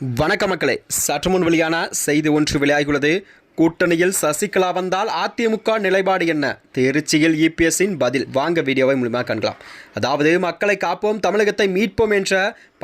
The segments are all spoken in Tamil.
வணக்க மக்களே சற்று முன் வெளியான செய்தி ஒன்று வெளியாகியுள்ளது. கூட்டணியில் சசிகலா வந்தால் அதிமுக நிலைப்பாடு என்ன? திருச்சியில் இபிஎஸ்ஸின் பதில். வாங்க வீடியோவை மூலமாக காணலாம் அதாவது மக்களை காப்போம் தமிழகத்தை மீட்போம் என்ற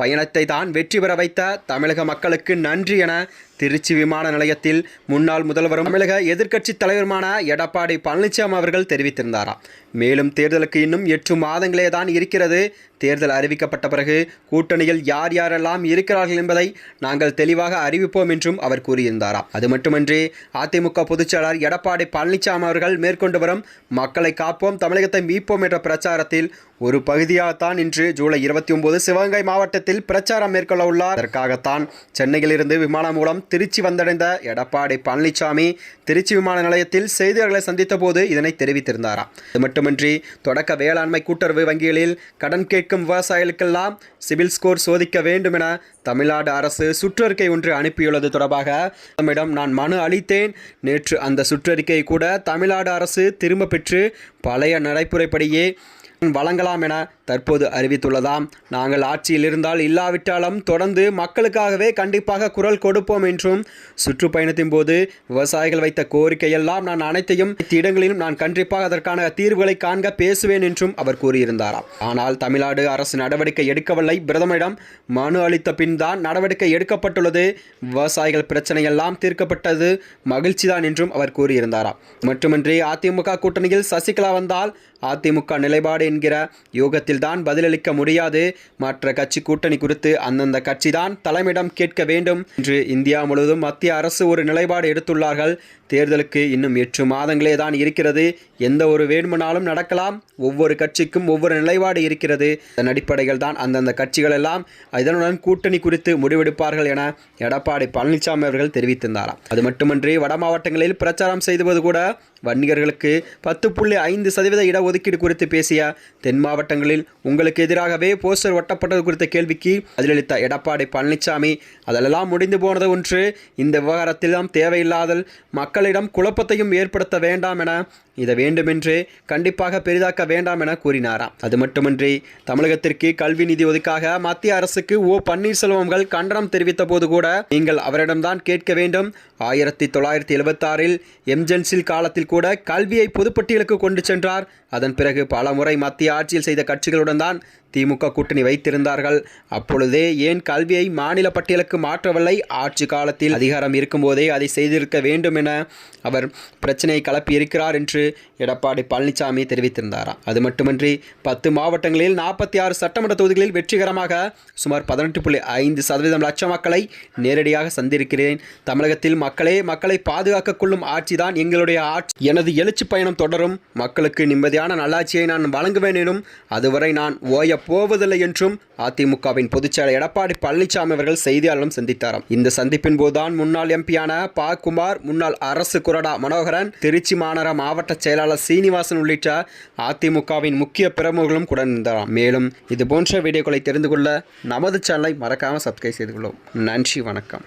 பயணத்தை தான் வெற்றி பெற வைத்த தமிழக மக்களுக்கு நன்றி என திருச்சி விமான நிலையத்தில் முன்னாள் முதல்வரும் தமிழக எதிர்க்கட்சி தலைவருமான எடப்பாடி பழனிசாமி அவர்கள் தெரிவித்திருந்தாராம். மேலும் தேர்தலுக்கு இன்னும் எட்டு மாதங்களே தான் இருக்கிறது. தேர்தல் அறிவிக்கப்பட்ட பிறகு கூட்டணியில் யார் யாரெல்லாம் இருக்கிறார்கள் என்பதை நாங்கள் தெளிவாக அறிவிப்போம் என்றும் அவர் கூறியிருந்தாராம் அது மட்டுமின்றி அதிமுக பொதுச்செயலாளர் எடப்பாடி பழனிசாமி அவர்கள் மேற்கொண்டு வரும் மக்களை காப்போம் தமிழகத்தை மீட்போம் என்ற பிரச்சாரத்தில் ஒரு பகுதியாகத்தான் இன்று ஜூலை இருபத்தி ஒன்பது சிவகங்கை மாவட்டத்தில் பிரச்சாரம் மேற்கொள்ள உள்ளார். அதற்காகத்தான் சென்னையிலிருந்து விமானம் மூலம் திருச்சி வந்தடைந்த எடப்பாடி பழனிசாமி திருச்சி விமான நிலையத்தில் செய்தியாளர்களை சந்தித்த போது இதனை தெரிவித்திருந்தாராம். அது மட்டுமின்றி தொடக்க வேளாண்மை கூட்டுறவு வங்கிகளில் கடன் கேட்கும் விவசாயிகளுக்கெல்லாம் சிவில் ஸ்கோர் சோதிக்க வேண்டும் என தமிழ்நாடு அரசு சுற்றறிக்கை ஒன்று அனுப்பியுள்ளது தொடர்பாக நம்மிடம் நான் மனு அளித்தேன். நேற்று அந்த சுற்றறிக்கையை கூட தமிழ்நாடு அரசு திரும்ப பெற்று பழைய நடைமுறைப்படியே வழங்கலாம் என தற்போது அறிவித்துள்ளதாம். நாங்கள் ஆட்சியில் இருந்தால் இல்லாவிட்டாலும் தொடர்ந்து மக்களுக்காகவே கண்டிப்பாக குரல் கொடுப்போம் என்றும் சுற்றுப்பயணத்தின் போது விவசாயிகள் வைத்த கோரிக்கையெல்லாம் நான் அனைத்தையும் இடங்களிலும் நான் கண்டிப்பாக அதற்கான தீர்வுகளை காண்க பேசுவேன் என்றும் அவர் கூறியிருந்தாராம். ஆனால் தமிழ்நாடு அரசு நடவடிக்கை எடுக்கவில்லை. பிரதமரிடம் மனு அளித்த பின் தான் நடவடிக்கை எடுக்கப்பட்டுள்ளது. விவசாயிகள் பிரச்சனையெல்லாம் தீர்க்கப்பட்டது. மகிழ்ச்சிதான் என்றும் அவர் கூறியிருந்தாராம். மட்டுமின்றி அதிமுக கூட்டணியில் சசிகலா வந்தால் அதிமுக நிலைப்பாடு என்கிற யோகத்தில் தான் பதிலளிக்க முடியாது. மற்ற கட்சி கூட்டணி குறித்து அந்தந்த கட்சி தான் தலைமையிடம் கேட்க வேண்டும். என்று இந்தியா முழுவதும் மத்திய அரசு ஒரு நிலைப்பாடு எடுத்துள்ளார்கள். தேர்தலுக்கு இன்னும் எட்டு மாதங்களே தான் இருக்கிறது. எந்த ஒரு வேண்டுமானாலும் நடக்கலாம். ஒவ்வொரு கட்சிக்கும் ஒவ்வொரு நிலைப்பாடு இருக்கிறது. அதன் அடிப்படையில் தான் அந்தந்த கட்சிகள் எல்லாம் இதனுடன் கூட்டணி குறித்து முடிவெடுப்பார்கள் என எடப்பாடி பழனிசாமி அவர்கள் தெரிவித்திருந்தாராம். அது மட்டுமின்றி வட மாவட்டங்களில் பிரச்சாரம் செய்துவது கூட வன்னியர்களுக்கு பத்து புள்ளி ஐந்து சதவீத இடஒதுக்கீடு குறித்து பேசிய தென் மாவட்டங்களில் உங்களுக்கு எதிராகவே போஸ்டர் ஒட்டப்பட்டது குறித்த கேள்விக்கு பதிலளித்த எடப்பாடி பழனிசாமி அதெல்லாம் முடிந்து போனது ஒன்று இந்த விவகாரத்திலும் தேவையில்லாதல் மக்களிடம் குழப்பத்தையும் ஏற்படுத்த வேண்டாம் என இதை வேண்டுமென்று கண்டிப்பாக பெரிதாக்க வேண்டாம் என கூறினாராம். அது மட்டுமின்றி தமிழகத்திற்கு கல்வி நிதி ஒதுக்காக மத்திய அரசுக்கு ஓ. பன்னீர்செல்வம்கள் கண்டனம் தெரிவித்த போது கூட நீங்கள் அவரிடம்தான் கேட்க வேண்டும். ஆயிரத்தி தொள்ளாயிரத்தி எழுபத்தாறில் எம்ஜென்சில் காலத்தில் கூட கல்வியை பொதுப்பட்டியலுக்கு கொண்டு சென்றார். அதன் பிறகு பல முறை மத்திய ஆட்சியில் செய்த கட்சி கட்சிகளுடன் தான் திமுக கூட்டணி வைத்திருந்தார்கள். அப்பொழுதே ஏன் கல்வியை மாநில பட்டியலுக்கு மாற்றவில்லை? ஆட்சி காலத்தில் அதிகாரம் இருக்கும்போதே அதை செய்திருக்க வேண்டும் என அவர் பிரச்சனையை கிளப்பியிருக்கிறார் என்று எடப்பாடி பழனிசாமி தெரிவித்திருந்தாராம் அது மட்டுமின்றி பத்து மாவட்டங்களில் நாற்பத்தி ஆறு சட்டமன்ற தொகுதிகளில் வெற்றிகரமாக சுமார் பதினெட்டு புள்ளி ஐந்து சதவீதம் லட்சம் மக்களை நேரடியாக சந்திருக்கிறேன். தமிழகத்தில் மக்களே மக்களை பாதுகாக்க கொள்ளும் ஆட்சிதான் எங்களுடைய ஆட்சி. எனது எழுச்சி பயணம் தொடரும். மக்களுக்கு நிம்மதியான நல்லாட்சியை நான் வழங்குவேன் எனும் அதுவரை நான் ஓய போவதில்லை என்றும் அதிமுகவின் பொதுச்செயலர் எடப்பாடி பழனிசாமி அவர்கள் செய்தியாளர்களும் சந்தித்தாராம். இந்த சந்திப்பின் போதுதான் முன்னாள் எம்பியான ப. குமார் முன்னாள் அரசு குரடா மனோகரன் திருச்சி மாநகர மாவட்ட செயலாளர் சீனிவாசன் உள்ளிட்ட அதிமுகவின் முக்கிய பிரமுகர்களும் கூட இருந்தாராம் மேலும் இது போன்ற வீடியோக்களை தெரிந்து கொள்ள நமது சேனலை மறக்காமல் சப்ஸ்கிரைப் செய்து கொள்ளும் நன்றி வணக்கம்.